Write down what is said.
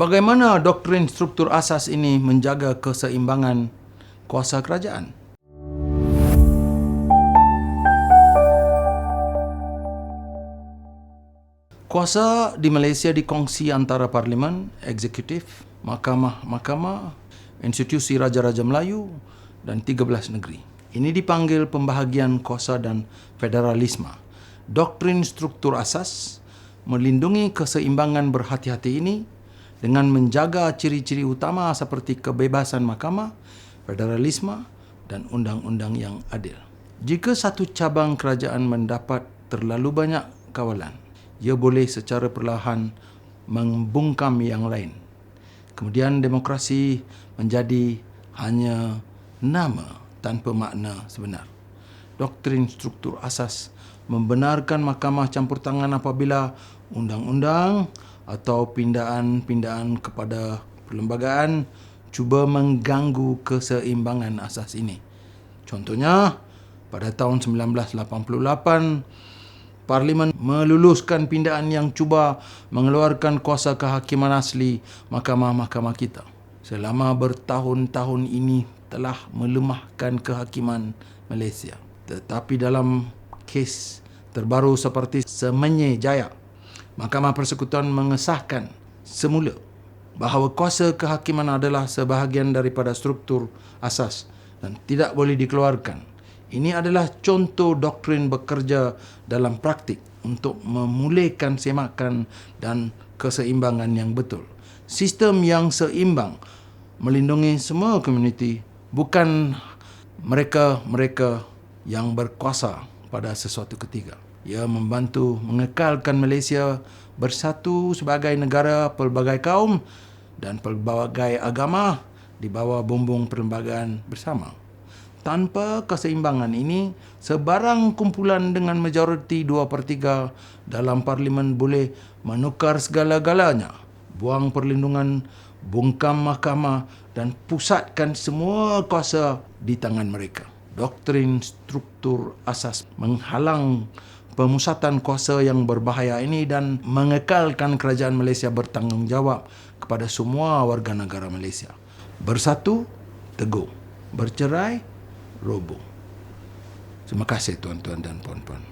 Bagaimana doktrin struktur asas ini menjaga keseimbangan kuasa kerajaan? Kuasa di Malaysia dikongsi antara parlimen, eksekutif, mahkamah-mahkamah, institusi Raja-Raja Melayu dan 13 negeri. Ini dipanggil pembahagian kuasa dan federalisme. Doktrin struktur asas melindungi keseimbangan berhati-hati ini dengan menjaga ciri-ciri utama seperti kebebasan mahkamah, federalisme dan undang-undang yang adil. Jika satu cabang kerajaan mendapat terlalu banyak kawalan, ia boleh secara perlahan membungkam yang lain. Kemudian demokrasi menjadi hanya nama tanpa makna sebenar. Doktrin struktur asas membenarkan mahkamah campur tangan apabila undang-undang atau pindaan-pindaan kepada perlembagaan cuba mengganggu keseimbangan asas ini. Contohnya, pada tahun 1988, Parlimen meluluskan pindaan yang cuba mengeluarkan kuasa kehakiman asli mahkamah-mahkamah kita. Selama bertahun-tahun ini telah melemahkan kehakiman Malaysia. Tetapi dalam kes terbaru seperti Semenye Jaya, Mahkamah Persekutuan mengesahkan semula bahawa kuasa kehakiman adalah sebahagian daripada struktur asas dan tidak boleh dikeluarkan ini adalah contoh doktrin bekerja dalam praktik untuk memulihkan semakan dan keseimbangan yang betul. Sistem yang seimbang melindungi semua komuniti bukan mereka-mereka yang berkuasa pada sesuatu ketika. Ia membantu mengekalkan Malaysia bersatu sebagai negara pelbagai kaum dan pelbagai agama di bawah bumbung perlembagaan bersama. Tanpa keseimbangan ini, sebarang kumpulan dengan majoriti 2 per 3 dalam parlimen boleh menukar segala-galanya, buang perlindungan, bungkam mahkamah dan pusatkan semua kuasa di tangan mereka. Doktrin struktur asas menghalang pemusatan kuasa yang berbahaya ini dan mengekalkan kerajaan Malaysia bertanggungjawab kepada semua warga negara Malaysia. Bersatu, teguh. Bercerai, roboh. Terima kasih tuan-tuan dan puan-puan.